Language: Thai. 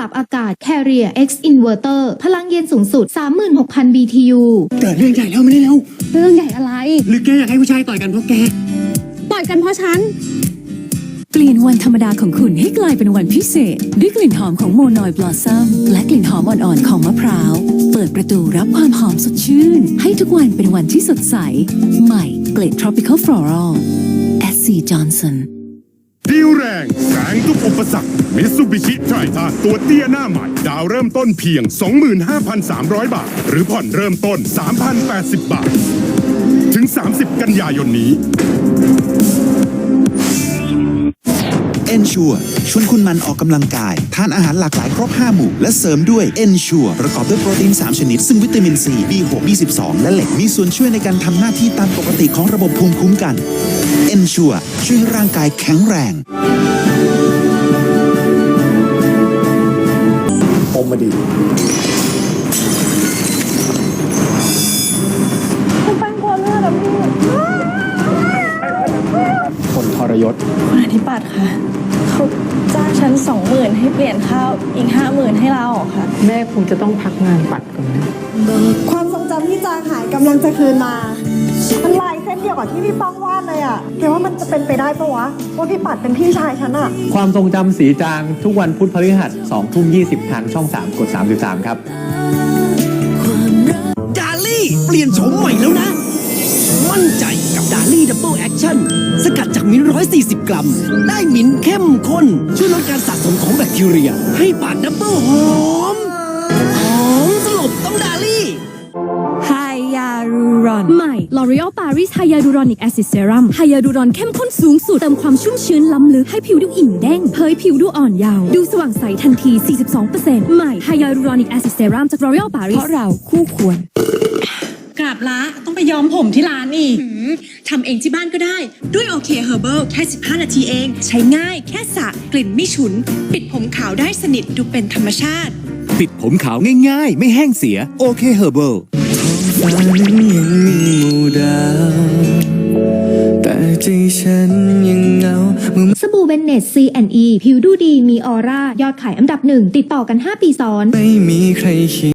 ปรับอากาศ Carrier X Inverter พลังเย็นสูงสุด 36,000 BTU เกิดเรื่องใหญ่แล้วไม่ได้แล้ว เรื่องใหญ่อะไร หรือแกอยากให้ผู้ชายต่อยกันเพราะแกปล่อยกันเพราะฉัน เปลี่ยนวันธรรมดาของคุณให้กลายเป็นวันพิเศษ ด้วยกลิ่นหอมของโมนอยบลอซัมและกลิ่นหอมอ่อนๆของมะพร้าว เปิดประตูรับความหอมสดชื่น ให้ทุกวันเป็นวันที่สดใส ใหม่เกล็ด tropical floral SC Johnson ดีลแรงแสงทุกอุปสรรคมิตซูบิชิไทรทานตัวเตี้ยหน้าใหม่ ดาวเริ่มต้นเพียง 25,300 บาท หรือผ่อนเริ่มต้น 3,080 บาท ถึง 30 กันยายนนี้เอนชัวชวนคุณมันออกกำลังกาย ทานอาหารหลากหลายครบ 5 หมู่ และเสริมด้วยเอนชัวประกอบด้วยโปรตีน 3 ชนิด ซึ่งวิตามิน C B6 B12 และเหล็กมีส่วนช่วยในการทำหน้าที่ตามปกติของระบบภูมิคุ้มกัน เอนชัวช่วยให้ร่างกายแข็งแรง อมมาดีคนทรยศ คุณอธิปัตย์ค่ะ เขาจ้างฉันสองหมื่นให้เปลี่ยนข้าว อีกห้าหมื่นให้ลาออกค่ะ แม่คงจะต้องพักงานปัดก่อนนะ ความทรงจำที่จางหายกำลังจะคืนมา มันลาย เส้นเดียวกับที่พี่ป้องวาดเลยอะแกว่ามันจะเป็นไปได้ปะวะว่าพี่ปัดเป็นพี่ชายฉันอะความทรงจำสีจางทุกวันพุธพฤหัส2ทุ่ม20 ทางช่อง 3 กด 33 ครับ ดาลี่เปลี่ยนโฉมใหม่แล้วนะ มั่นใจกับดาลี่ดับเบิลแอคชั่นสกัดจากมิ้นร้อยสี่สิบกรัม ได้มิ้นเข้มข้น ช่วยลดการสะสมของแบคทีเรีย ให้ปากดับเบิลหอม หอมสลบต้องดาลี่ไฮยารูร อนใหม่ L'Oreal Paris Hyaluronic Acid Serum ไฮยาลูรอนเข้มข้นสูงสุด เติมความชุ่มชื้นล้ำลึกให้ผิวดูอิ่มเด้งเผยผิวดูอ่อนเยาว์ดูสว่างใสทันที 42%ใหม่ Hyaluronic Acid Serum จาก L'Oreal เพ Paris ราะเราคู่ควร กราบละต้องไปย้อมผมที่ร้านอีกทำเองที่บ้านก็ได้ ด้วยโอเคเฮอร์เบิลแค่ 15 นาทีเอง ใช้ง่ายแค่สระกลิ่นไม่ฉุน ปิดผมขาวได้สนิทดูเป็นธรรมชาติ ปิดผมขาวง่ายๆ ไม่แห้งเสียโอเคเฮอร์เบิล ฟ้านั้นยังมีหมู่ดาว แต่ใจฉันยังเหงาเมื่อสบู่เบนเนต C&E ผิวดูดีมีออร่า ยอดขายอันดับหนึ่ง ติดต่อกัน 5 ปีซ้อน ไม่มีใครคิด